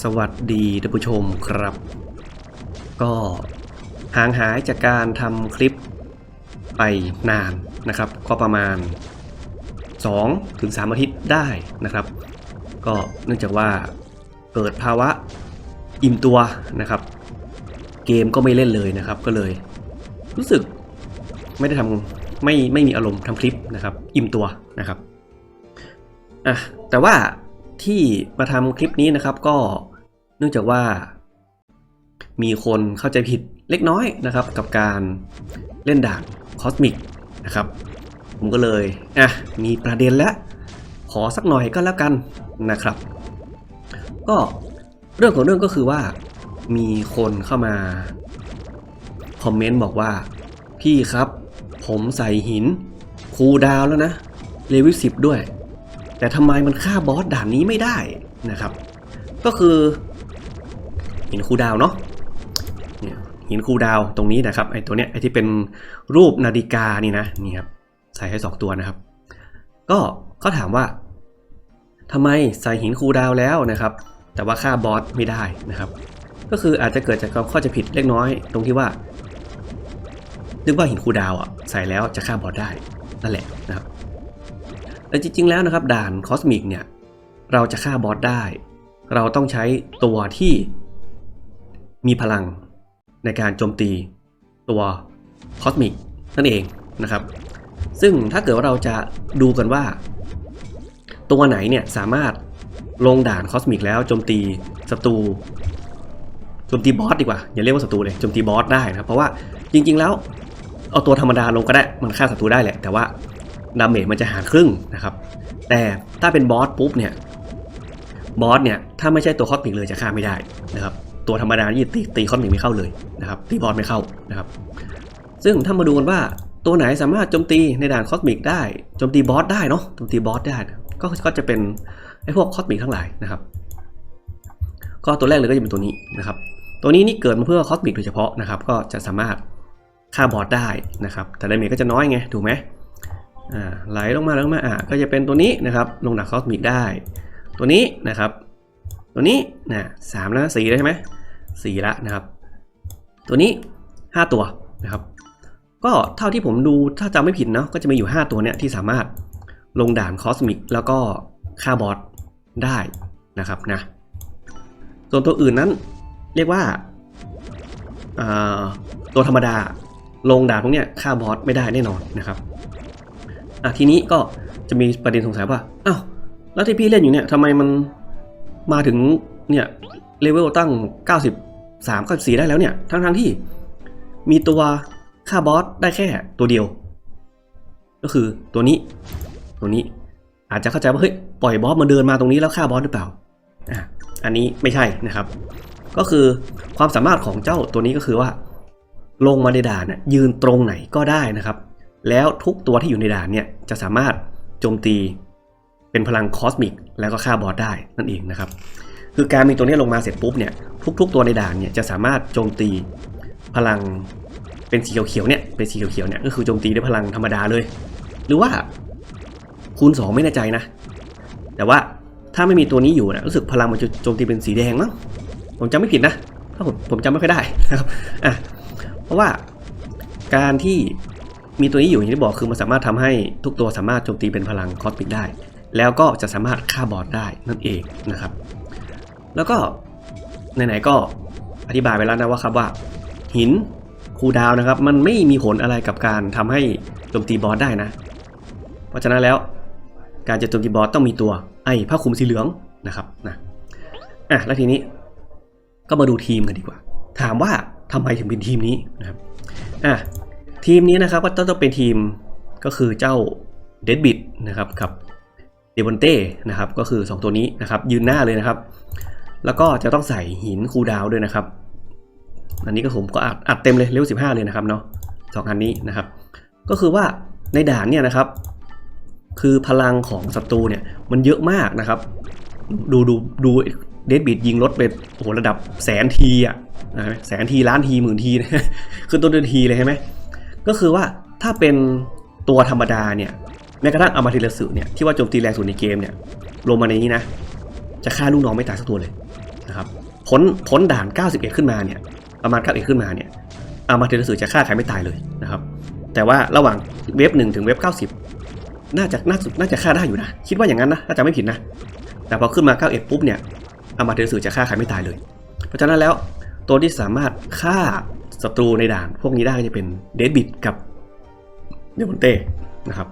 สวัสดีท่านผู้ชมครับ ก็ห่างหายจากการทำคลิปไปนานนะครับ ก็ประมาณ 2-3ถึง3อาทิตย์ได้นะครับ ก็เนื่องจากว่าเกิดภาวะอิ่มตัวนะครับ เกมก็ไม่เล่นเลยนะครับ ก็เลย รู้สึกไม่ได้ทำไม่ไม่มีอารมณ์ทำคลิปนะครับ อิ่มตัวนะครับอะแต่ว่า ที่มาทำคลิปนี้นะครับก็เนื่องจากว่า มีคนเข้าใจผิดเล็กน้อยนะครับ กับการเล่นด่านคอสมิกนะครับผมก็เลยอะมีประเด็นแล้ว ขอสักหน่อยก็แล้วกันนะครับ ก็เรื่องของเรื่องก็คือว่า มีคนเข้ามาคอมเมนต์บอกว่า พี่ครับ ผมใส่หินคูดาวแล้วนะเลเวลสิบด้วย แต่ทำไมมันฆ่าบอสด่านนี้ไม่ได้นะครับ ก็คือหินคูดาวเนาะหินคูดาวตรงนี้นะครับไอ้ตัวเนี้ยไอ้ที่เป็นรูปนาฬิกานี่นะนี่ครับใส่ให้สองตัวนะครับ ก็เขาถามว่าทำไมใส่หินคูดาวแล้วนะครับ แต่ว่าฆ่าบอสไม่ได้นะครับ ก็คืออาจจะเกิดจากความเข้าใจผิดเล็กน้อยตรงที่ว่านึกว่าหินคูดาวอะใส่แล้วจะฆ่าบอสได้นั่นแหละนะครับ แต่จริงๆแล้วนะครับด่านคอสมิกเนี่ยเราจะฆ่าบอสได้ เราต้องใช้ตัวที่มีพลังในการโจมตีตัวคอสมิกนั่นเองนะครับ ซึ่งถ้าเกิดว่าเราจะดูกันว่า ตัวไหนเนี่ยสามารถลงด่านคอสมิกแล้วโจมตีศัตรูโจมตีบอสดีกว่าอย่าเรียกว่าศัตรูเลยโจมตีบอสได้นะเพราะว่าจริง ๆ แล้วเอาตัวธรรมดาลงก็ได้มันฆ่าศัตรูได้แหละแต่ว่า ดาเมจมันจะหารครึ่งนะครับ แต่ถ้าเป็นบอสปุ๊บเนี่ยบอสเนี่ยถ้าไม่ใช่ตัวคอสมิกเลยจะฆ่าไม่ได้นะครับ ตัวธรรมดานี่ตีตีคอสมิกไม่เข้าเลยนะครับตีบอสไม่เข้านะครับ ซึ่งถ้ามาดูกันว่าตัวไหนสามารถโจมตีในด่านคอสมิกได้โจมตีบอสได้เนาะโจมตีบอสได้ก็ก็จะเป็นไอ้พวกคอสมิกทั้งหลายนะครับ ก็ตัวแรกเลยก็จะเป็นตัวนี้นะครับ ตัวนี้นี่เกิดมาเพื่อคอสมิกโดยเฉพาะนะครับ ก็จะสามารถฆ่าบอสได้นะครับ แต่ดาเมจก็จะน้อยไงถูกไหม ไหลลงมาลงมาอะก็จะเป็นตัวนี้นะครับลงดักคอสมิกได้ ตัวนี้นะครับ ตัวนี้นะสามแล้วสี่แล้วใช่ไหมสี่ละนะครับ ตัวนี้ห้าตัวนะครับ ก็เท่าที่ผมดูถ้าจำไม่ผิดเนาะก็จะมีอยู่ 5 ตัวเนี่ยที่สามารถลงด่านคอสมิกแล้วก็ฆ่าบอสได้นะครับนะส่วนตัวอื่นนั้นเรียกว่าอ่าตัวธรรมดาลงด่านพวกเนี้ยฆ่าบอสไม่ได้แน่นอนนะครับ อะทีนี้ก็จะมีประเด็นสงสัยว่าอ้าวแล้วที่พี่เล่นอยู่เนี่ยทำไมมันมาถึงเนี่ยเลเวลตั้ง 93 94 ได้แล้วเนี่ย ทั้งๆที่มีตัวฆ่าบอสได้แค่ตัวเดียว ก็คือตัวนี้ตัวนี้อาจจะเข้าใจว่าเฮ้ยปล่อยบอสมาเดินมาตรงนี้แล้วฆ่าบอสหรือเปล่าอะอันนี้ไม่ใช่นะครับ ก็คือความสามารถของเจ้าตัวนี้ก็คือว่า ลงมาในด่านน่ะยืนตรงไหนก็ได้นะครับ แล้วทุกตัวที่อยู่ในด่านเนี่ยจะสามารถโจมตีเป็นพลังคอสมิกแล้วก็ฆ่าบอสได้นั่นเองนะครับ คือการมีตัวนี้ลงมาเสร็จปุ๊บเนี่ยทุก ๆ ตัวในด่านเนี่ยจะสามารถโจมตีพลังเป็นสีเขียวๆเนี่ยเป็นสีเขียวๆเนี่ยก็คือโจมตีด้วยพลังธรรมดาเลย หรือว่าคูณสองไม่แน่ใจนะ แต่ว่าถ้าไม่มีตัวนี้อยู่นะรู้สึกพลังมันจะโจมตีเป็นสีแดงมั้งผมจำไม่ผิดนะถ้าผมผมจำไม่ค่อยได้นะครับอะเพราะว่าการที่ มีตัวนี้อยู่อย่างที่บอกคือมันสามารถทำให้ทุกตัวสามารถโจมตีเป็นพลังคอสมิกได้ แล้วก็จะสามารถฆ่าบอสได้นั่นเองนะครับ แล้วก็ไหนๆก็อธิบายไปแล้วนะว่าครับว่า หินคูดาวนะครับ มันไม่มีผลอะไรกับการทำให้โจมตีบอสได้นะ เพราะฉะนั้นแล้วการจะโจมตีบอสต้องมีตัวไอ้ผ้าคลุมสีเหลืองนะครับนะอะแล้วทีนี้ก็มาดูทีมกันดีกว่า ถามว่าทำไมถึงเป็นทีมนี้นะครับอะ ทีมนี้นะครับก็ต้องเป็นทีมก็คือเจ้าเดดบิดนะครับกับเดบอนเต้นะครับก็คือ 2 ตัวนี้นะครับยืนหน้าเลยนะครับ แล้วก็จะต้องใส่หินคูดาวด้วยนะครับ อันนี้ก็ผมก็อัดอัดเต็มเลยเลเวลสิบห้าเลยนะครับเนาะสองอันนี้นะครับ ก็คือว่าในด่านเนี่ยนะครับ คือพลังของศัตรูเนี่ยมันเยอะมากนะครับ ดูดูดูเดดบิดยิงรถเป็นโอ้โหระดับแสนทีอะนะแสนทีล้านทีหมื่นทีนะคือตัวเดินทีเลยใช่ไหม ก็คือว่าถ้าเป็นตัวธรรมดาเนี่ยแม้กระทั่งอามาทิลสึเนี่ยที่ว่าโจมตีแรงสุดในเกมเนี่ยลงมาในนี้นะ จะฆ่าลูกน้องไม่ตายสักตัวเลยพ้นพ้นด่าน 91 ขึ้นมาเนี่ยประมาณ91ขึ้นมาเนี่ยอามาเทลสึจะฆ่าใครไม่ตายเลยนะครับ แต่ว่าระหว่างเว็บ1ถึงเว็บ90 น่าจะน่าจะน่าจะฆ่าได้อยู่นะ คิดว่าอย่างนั้นนะถ้าจะไม่ผิดนะ แต่พอขึ้นมา91ปุ๊บเนี่ยอามาเทลสึจะฆ่าใครไม่ตายเลย เพราะฉะนั้นแล้วตัวที่สามารถฆ่า ศัตรูในด่านพวกนี้ได้ก็จะเป็นเดดบิดกับเดมอนเต้นะครับ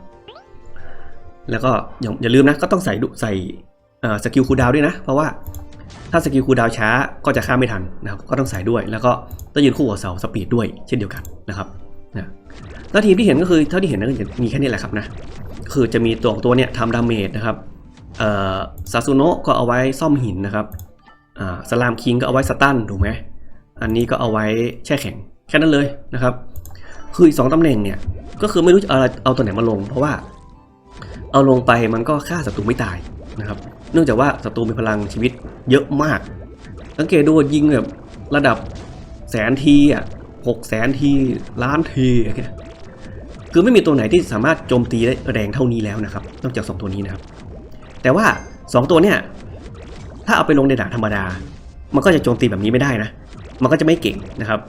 แล้วก็อย่าอย่าลืมนะก็ต้องใส่ใส่สกิลคูลดาวด้วยนะ เพราะว่าถ้าสกิลคูลดาวช้าก็จะฆ่าไม่ทันนะครับ ก็ต้องใส่ด้วยแล้วก็ต้องยืนคู่กับเสาสปีดด้วยเช่นเดียวกันนะครับนะแล้วทีมที่เห็นก็คือเท่าที่เห็นก็จะมีแค่นี้แหละครับนะคือจะมีตัวตัวเนี้ยทำดาเมจนะครับอ่อซาซูโนะก็เอาไว้ซ่อมหินนะครับอ่าสลามคิงก็เอาไว้สตันถูกไหม อันนี้ก็เอาไว้แช่แข็งแค่นั้นเลยนะครับ คืออีกสองตำแหน่งเนี่ยก็คือไม่รู้จะเอาอะไรเอาตัวไหนมาลง เพราะว่า เอาลงไปมันก็ฆ่าศัตรูไม่ตายนะครับ เนื่องจากว่าศัตรูมีพลังชีวิตเยอะมาก สังเกตดูยิงแบบระดับแสนทีอะหกแสนทีล้านทีอย่างเงี้ยคือไม่มีตัวไหนที่สามารถโจมตีได้แรงเท่านี้แล้วนะครับ นอกจากสองตัวนี้นะครับ แต่ว่าสองตัวเนี่ยถ้าเอาไปลงในด่านธรรมดา มันก็จะโจมตีแบบนี้ไม่ได้นะ มันก็จะไม่เก่งนะครับ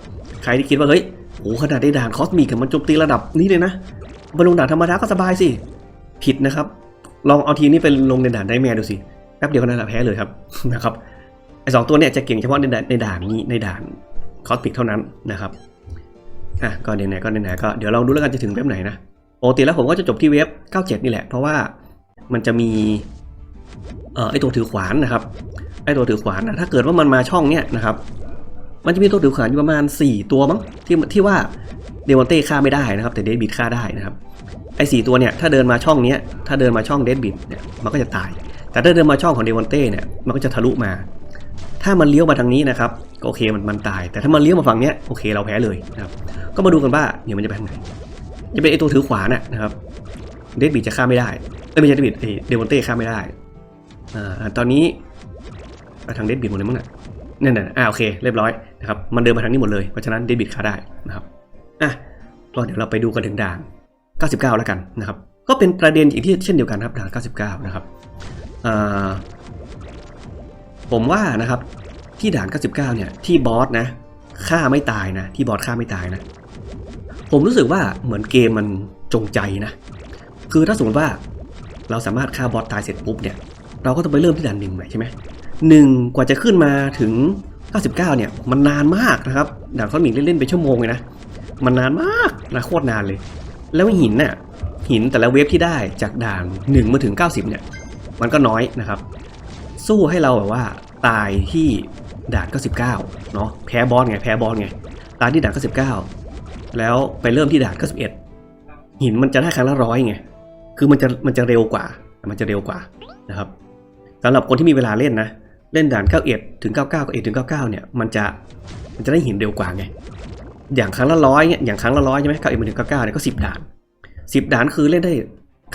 ใครที่คิดว่าเฮ้ยโอ้ขนาดในด่านคอสมิกมันโจมตีระดับนี้เลยนะไปลงด่านธรรมดาก็สบายสิ ผิดนะครับ ลองเอาทีมนี้ไปลงในด่านได้แม่ดูสิแป๊บเดียวก็น่าจะแพ้เลยครับนะครับไอสองตัวเนี่ยจะเก่งเฉพาะในด่านในด่านนี้ในด่านคอสปิกเท่านั้นนะครับอะก็ไหนๆก็ไหนๆก็เดี๋ยวลองดูแล้วกันจะถึงเว็บไหนนะปกติแล้วผมก็จะจบที่เว็บ 97 นี่แหละ เพราะว่ามันจะมีเอ่อไอตัวถือขวานนะครับไอตัวถือขวานนะถ้าเกิดว่ามันมาช่องเนี้ยนะครับ มันจะมีตัวถือขวานอยู่ประมาณ 4 ตัวมั้งที่ที่ว่าเดวอนเต้ฆ่าไม่ได้นะครับ แต่เดวิดฆ่าได้นะครับไอ้สตัวเนี่ยถ้าเดินมาช่องนี้ถ้าเดินมาช่องเดดบิดเนี่ยมันก็จะตาย แต่ถ้าเดินมาช่องของเดวอนเต้เนี่ยมันก็จะทะลุมา ถ้ามันเลี้ยวมาทางนี้นะครับก็โอเคมันมันตาย แต่ถ้ามันเลี้ยวมาฝั่งเนี้ยโอเคเราแพ้เลยนะครับก็มาดูกันว่าเดี๋ยวมันจะไปทางไหนจะเป็นไอ้ตัวถือขวานน่ะนะครับเดดบิดจะฆ่าไม่ได้เอ้ยไม่ใช่เดดบิดเดวอนเต้ฆ่าไม่ได้อ่าตอนนี้ไปทางเดดบิดหมดเลยมั้งน่ะ นั่นน่ะอ่าโอเคเรียบร้อยนะครับมันเดินมาทางนี้หมดเลยเพราะฉะนั้นเดบิดฆ่าได้นะครับอะก็เดี๋ยวเราไปดูกันถึงด่าน 99 แล้วกันนะครับก็เป็นประเด็นอีกที่เช่นเดียวกันครับด่าน 99 นะครับผมว่านะครับที่ด่าน 99 เนี่ยที่บอสนะฆ่าไม่ตายนะที่บอสฆ่าไม่ตายนะ ผมรู้สึกว่าเหมือนเกมมันจงใจนะ คือถ้าสมมติว่าเราสามารถฆ่าบอสตายเสร็จปุ๊บเนี่ยเราก็ต้องไปเริ่มที่ด่านหนึ่งใหม่ใช่ไหม หนึ่งกว่าจะขึ้นมาถึง 99 เนี่ย มันนานมากนะครับด่านคอนมิกเล่นๆไปชั่วโมงเลยนะ มันนานมากนะโคตรนานเลย แล้วหินน่ะหินแต่ละเวฟที่ได้จากด่าน1มาถึง 90 เนี่ย มันก็น้อยนะครับ สู้ให้เราแบบว่าตายที่ด่าน99เนาะแพ้บอสไงแพ้บอสไงตายที่ด่าน99 แล้วไปเริ่มที่ด่าน91 หินมันจะได้ครั้งละร้อยไงคือมันจะมันจะเร็วกว่า มันจะเร็วกว่านะครับสำหรับคนที่มีเวลาเล่นนะ เล่นด่าน91ถึง99กับ1ถึง99เนี่ยมันจะมันจะได้หินเร็วกว่าไง อย่างครั้งละร้อยเนี่ยอย่างครั้งละร้อยใช่ไหมเก้าเอ็มถึงเก้าเก้าเนี่ยก็สิบด่านสิบด่านคือเล่นได้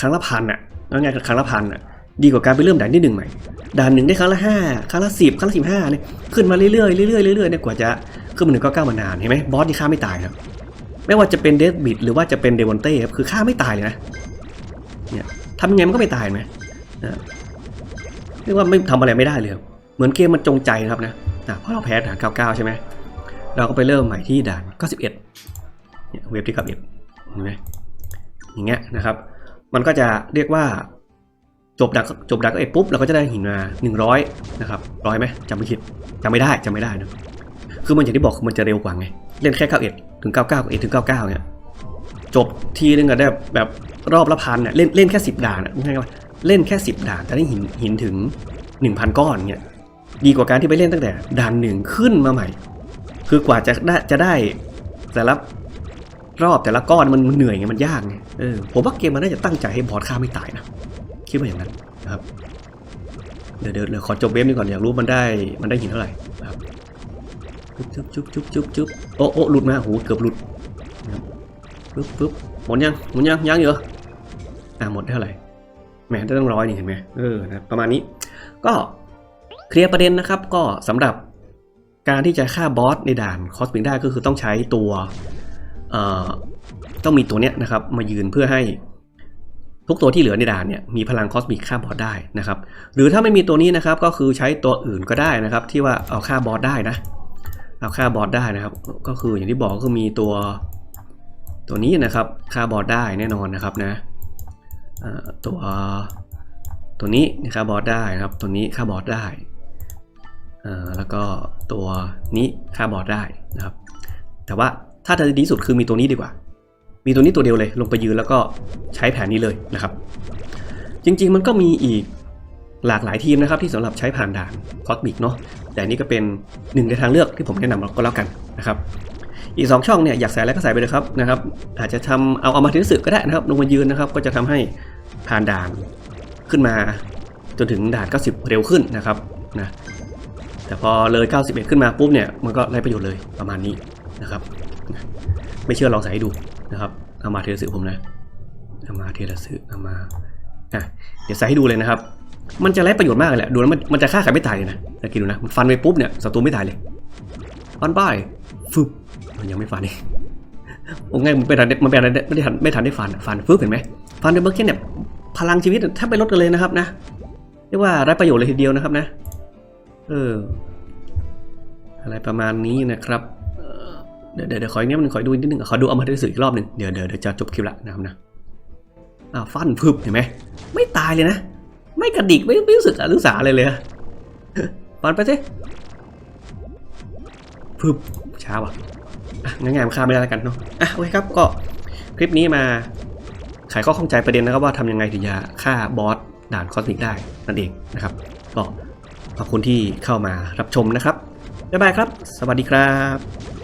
ครั้งละพันอะง่ายๆครั้งละพันอะดีกว่าการไปเริ่มด่านที่หนึ่งใหม่ ด่านหนึ่งได้ครั้งละห้าครั้งละสิบครั้งละสิบห้าเนี่ยขึ้นมาเรื่อยๆเรื่อยๆเรื่อยๆเนี่ยกว่าจะขึ้นมาหนึ่งเก้าเก้ามานานเห็นไหมบอสที่ฆ่าไม่ตายครับไม่ว่าจะเป็นเดดบิดหรือว่าจะเป็นเดวอนเต้ครับคือฆ่าไม่ตายเลยนะเนี่ยทำยังไงมันก็ไม่ตายไหมเรียกว่าไม่ทำอะไรไม่ได้เลยครับ เหมือนเกมมันจงใจนะครับนะอะเพราะเราแพ้ด่านเก้าเก้าใช่ไหมเราก็ไปเริ่มใหม่ที่ด่าน 91เนี่ยเว็บที่ 91เห็นไหมอย่างเงี้ยนะครับ มันก็จะเรียกว่าจบดักจบดักเอ็ดปุ๊บเราก็จะได้หินมา 100 นะครับร้อยไหมจำไม่ผิดจำไม่ได้จำไม่ได้นะคือมันอย่างที่บอกคือมันจะเร็วกว่าไง เล่นแค่ 91 ถึง 99 91ถึง 99 เนี่ยจบทีนึงอะได้แบบรอบละพันเนี่ยเล่นเล่นแค่ 10 ด่านอะไม่ใช่ว่าเล่นแค่ 10 ด่านแต่ได้หินหินถึง 1,000 ก้อนเนี่ย ดีกว่าการที่ไปเล่นตั้งแต่ด่านหนึ่งขึ้นมาใหม่ คือกว่าจะได้จะได้แต่ละรอบแต่ละก้อนมันเหนื่อยไงมันยากไงเออผมว่าเกมมันน่าจะตั้งใจให้บอสฆ่าไม่ตายนะคิดว่าอย่างนั้นนะครับเดี๋ยวเดี๋ยวขอจบเวฟนี้ก่อนอยากรู้มันได้มันได้หินเท่าไหร่นะครับจุ๊บจุ๊บจุ๊บจุ๊บจุ๊บโอ้โอ้หลุดมาโหเกือบหลุดนะครับปึ๊บปึ๊บหมดยังหมดยังยังเหรออ่าหมดเท่าไหร่แหมได้ต้องร้อยนี่เห็นไหมเออนะประมาณนี้ ก็ เคลียร์ประเด็นนะครับก็สำหรับการที่จะฆ่าบอสในด่านคอสปิงได้ก็คือต้องใช้ตัวต้องมีตัวเนี้ยนะครับมายืนเพื่อให้ทุกตัวที่เหลือในด่านเนี่ยมีพลังคอสมิกฆ่าบอสได้นะครับหรือถ้าไม่มีตัวนี้นะครับก็คือใช้ตัวอื่นก็ได้นะครับ ที่ว่าเอาฆ่าบอสได้นะเอาฆ่าบอสได้นะครับ ก็คืออย่างที่บอกก็คือมีตัวตัวนี้นะครับฆ่าบอสได้แน่นอนนะครับนะตัวตัวนี้ฆ่าบอสได้นะครับ ตัวนี้ฆ่าบอสได้ แล้วก็ตัวนี้ฆ่าบอสได้นะครับ แต่ว่าถ้าจะดีที่สุดคือมีตัวนี้ดีกว่า มีตัวนี้ตัวเดียวเลย ลงไปยืนแล้วก็ใช้แผนนี้เลยนะครับ จริงๆมันก็มีอีกหลากหลายทีมนะครับที่สำหรับใช้ผ่านด่านคอสมิกเนาะแต่นี่ก็เป็นหนึ่งในทางเลือกที่ผมแนะนำก็แล้วกันนะครับ อีก 2 ช่องเนี่ยอยากใส่อะไรก็ใส่ไปเลยครับนะครับอาจจะทำเอาเอามาถึงสึกก็ได้นะครับลงมายืนนะครับ ก็จะทำให้ผ่านด่านขึ้นมาจนถึงด่าน 90 เร็วขึ้นนะครับนะ แต่พอเลย 91 ขึ้นมาปุ๊บเนี่ยมันก็ได้ประโยชน์เลยประมาณนี้นะครับ ไม่เชื่อลองใส่ให้ดูนะครับเอามาเทระสึผมนะเอามาเทระสึเอามาอะเดี๋ยวใส่ให้ดูเลยนะครับ มันจะไร้ประโยชน์มากเลยแหละดูแล้วมันมันจะฆ่าใครไม่ตายเลยนะแต่คิดดูนะมันฟันไปปุ๊บเนี่ยศัตรูไม่ตายเลยฟันไปฟึบมันยังไม่ฟันนี่โอ้ไงมันไม่ทันได้มันไม่ทันได้ไม่ได้ทันไม่ทันได้ฟันฟันฟึบเห็นไหมฟันในเบอร์เคนเนี่ยพลังชีวิตแทบไปลดกันเลยนะครับนะเรียกว่าไร้ประโยชน์เลยทีเดียวนะครับนะ เออ อะไรประมาณนี้นะครับเดี๋ยวเดี๋ยวเดี๋ยวขออีกนิดนึงขอดูนิดนึงขอดูเอามาได้สื่ออีกรอบหนึ่งเดี๋ยวเดี๋ยวจะจบคลิปละนะครับนะอ่าฟันฟึบเห็นไหมไม่ตายเลยนะ ไม่กระดิกไม่ไม่รู้สึกอรู้สาอะไรเลยฟันไปสิฟึบช้าว่ะง่ายๆมันฆ่าไม่ได้แล้วกันเนาะอะโอเคครับก็คลิปนี้มาไขข้อข้องใจประเด็นนะครับว่าทำยังไงถึงจะฆ่าบอสด่านคอสมิกได้นั่นเองนะครับก็ ขอบคุณที่เข้ามารับชมนะครับบ๊ายบายครับ สวัสดีครับ